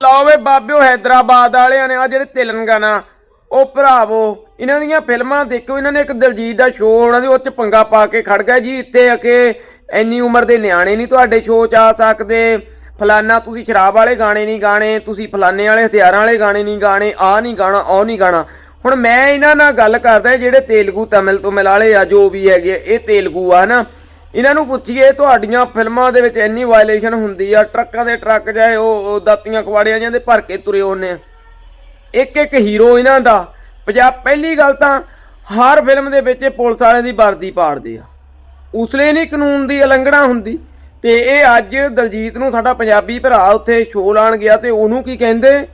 ਲਓ ਵੇ ਬਾਬਿਓ ਹੈਦਰਾਬਾਦ ਵਾਲਿਆਂ ਨੇ ਆ ਜਿਹੜੇ ਤੇਲੰਗਾਨਾ ਉਹ ਭਰਾਵੋ ਇਹਨਾਂ ਦੀਆਂ ਫਿਲਮਾਂ ਦੇਖੋ ਇਹਨਾਂ ਨੇ ਇੱਕ ਦਿਲਜੀਤ ਦਾ ਸ਼ੋਅ ਹੋਣਾ ਸੀ ਉਹ ਚ ਪੰਗਾ ਪਾ ਕੇ ਖੜ ਗਿਆ ਜੀ ਇੱਥੇ ਆ ਕੇ ਇੰਨੀ ਉਮਰ ਦੇ ਨਿਆਣੇ ਨਹੀਂ ਤੁਹਾਡੇ ਸ਼ੋਅ 'ਚ ਆ ਸਕਦੇ। ਫਲਾਨਾ ਤੁਸੀਂ ਸ਼ਰਾਬ ਵਾਲੇ ਗਾਣੇ ਨਹੀਂ ਗਾਣੇ ਤੁਸੀਂ ਫਲਾਨੇ ਵਾਲੇ ਹਥਿਆਰਾਂ ਵਾਲੇ ਗਾਣੇ ਨਹੀਂ ਗਾਣੇ ਆ ਨਹੀਂ ਗਾਣਾ ਉਹ ਨਹੀਂ ਗਾਣਾ। ਹੁਣ ਮੈਂ ਇਹਨਾਂ ਨਾਲ ਗੱਲ ਕਰਦਾ ਜਿਹੜੇ ਤੇਲਗੂ ਤਮਿਲ ਤੋਂ ਮਿਲਾਲੇ ਆ ਜੋ ਵੀ ਹੈਗੇ ਆ, ਇਹ ਤੇਲਗੂ ਆ ਹਨਾ? ਇਹਨਾਂ ਨੂੰ ਪੁੱਛੀਏ, ਤੁਹਾਡੀਆਂ ਫਿਲਮਾਂ ਦੇ ਵਿੱਚ ਇੰਨੀ ਵਾਇਲੇਸ਼ਨ ਹੁੰਦੀ ਆ, ਟਰੱਕਾਂ ਦੇ ਟਰੱਕ ਜਾਏ ਉਹ ਦਾਤੀਆਂ ਕਵਾੜੀਆਂ ਜਾਂਦੇ ਭਰ ਕੇ ਤੁਰੇ ਹੁੰਨੇ ਆ। ਇੱਕ ਇੱਕ ਹੀਰੋ ਇਹਨਾਂ ਦਾ ਪੰਜਾਬ ਪਹਿਲੀ ਗੱਲ ਤਾਂ ਹਰ ਫਿਲਮ ਦੇ ਵਿੱਚ ਇਹ ਪੁਲਿਸ ਵਾਲਿਆਂ ਦੀ ਵਰਦੀ ਪਾੜਦੇ ਆ। ਉਸ ਲਈ ਨਹੀਂ ਕਾਨੂੰਨ ਦੀ ਉਲੰਘਣਾ ਹੁੰਦੀ। ਤੇ ਇਹ ਅੱਜ ਦਲਜੀਤ ਨੂੰ ਸਾਡਾ ਪੰਜਾਬੀ ਭਰਾ ਉੱਥੇ ਸ਼ੋਅ ਲਾਣ ਗਿਆ ਤੇ ਉਹਨੂੰ ਕੀ ਕਹਿੰਦੇ?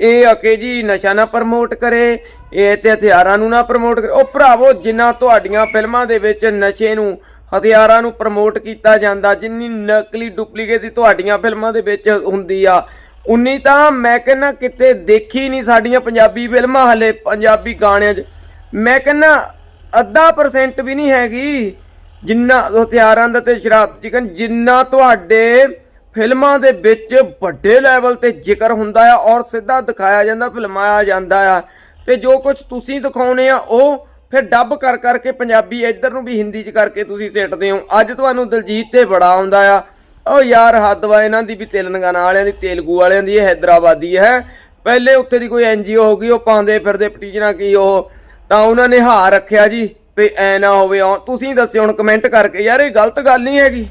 ਇਹ ਅਕੇ ਜੀ ਨਸ਼ਾ ਨਾ ਪ੍ਰਮੋਟ ਕਰੇ, ਇਹ ਤੇ ਹਥਿਆਰਾਂ ਨੂੰ ਨਾ ਪ੍ਰਮੋਟ ਕਰੇ। ਉਹ ਭਰਾਵੋ, ਜਿੰਨਾ ਤੁਹਾਡੀਆਂ ਫਿਲਮਾਂ ਦੇ ਵਿੱਚ ਨਸ਼ੇ ਨੂੰ ਹਥਿਆਰਾਂ ਨੂੰ ਪ੍ਰਮੋਟ ਕੀਤਾ ਜਾਂਦਾ, ਜਿੰਨੀ ਨਕਲੀ ਡੁਪਲੀਕੇਟ ਦੀ ਤੁਹਾਡੀਆਂ ਫਿਲਮਾਂ ਦੇ ਵਿੱਚ ਹੁੰਦੀ ਆ। ਉਨੀ ਤਾਂ ਮੈਂ ਕਹਿੰਨਾ ਕਿਤੇ ਦੇਖੀ ਨਹੀਂ ਸਾਡੀਆਂ ਪੰਜਾਬੀ ਫਿਲਮਾਂ ਹਲੇ, ਪੰਜਾਬੀ ਗਾਣਿਆਂ 'ਚ। ਮੈਂ ਕਹਿੰਨਾ ਅੱਧਾ ਪਰਸੈਂਟ ਵੀ ਨਹੀਂ ਹੈਗੀ, ਜਿੰਨਾ ਹਥਿਆਰਾਂ ਦਾ ਤੇ ਸ਼ਰਾਬ ਚਿਕਨ, ਜਿੰਨਾ ਤੁਹਾਡੇ ਫਿਲਮਾਂ ਦੇ ਵਿੱਚ ਵੱਡੇ ਲੈਵਲ ਤੇ ਜ਼ਿਕਰ ਹੁੰਦਾ ਆ ਔਰ ਸਿੱਧਾ ਦਿਖਾਇਆ ਜਾਂਦਾ, ਫਿਲਮਾਇਆ ਜਾਂਦਾ ਆ। ਤੇ ਜੋ ਕੁਝ ਤੁਸੀਂ ਦਿਖਾਉਨੇ ਆ, ਉਹ ਫਿਰ ਡੱਬ ਕਰ ਕਰਕੇ ਪੰਜਾਬੀ ਇੱਧਰ ਨੂੰ ਵੀ ਹਿੰਦੀ 'ਚ ਕਰਕੇ ਤੁਸੀਂ ਸਿੱਟਦੇ ਹੋ। ਅੱਜ ਤੁਹਾਨੂੰ ਦਲਜੀਤ ਤੇ ਬੜਾ ਆਉਂਦਾ ਆ। ਉਹ ਯਾਰ ਹੱਦ ਵਾ, ਇਹਨਾਂ ਦੀ ਵੀ ਤੇਲੰਗਾਨਾ ਵਾਲਿਆਂ ਦੀ, ਤੇਲਗੂ ਵਾਲਿਆਂ ਦੀ, ਇਹ ਹੈਦਰਾਬਾਦੀ ਹੈ। ਪਹਿਲੇ ਉੱਥੇ ਦੀ ਕੋਈ ਐਨਜੀਓ ਹੋ ਗਈ, ਉਹ ਪਾਉਂਦੇ ਫਿਰਦੇ ਪਟੀਜਨਾ ਕੀ ਉਹ। ਤਾਂ ਉਹਨਾਂ ਨੇ ਹਾਰ ਰੱਖਿਆ ਜੀ, ਵੀ ਐ ਨਾ ਹੋਵੇ ਔ- ਤੁਸੀਂ ਦੱਸਿਓ ਹੁਣ ਕਮੈਂਟ ਕਰਕੇ। ਯਾਰ ਇਹ ਗਲਤ ਗੱਲ ਨਹੀਂ ਹੈਗੀ।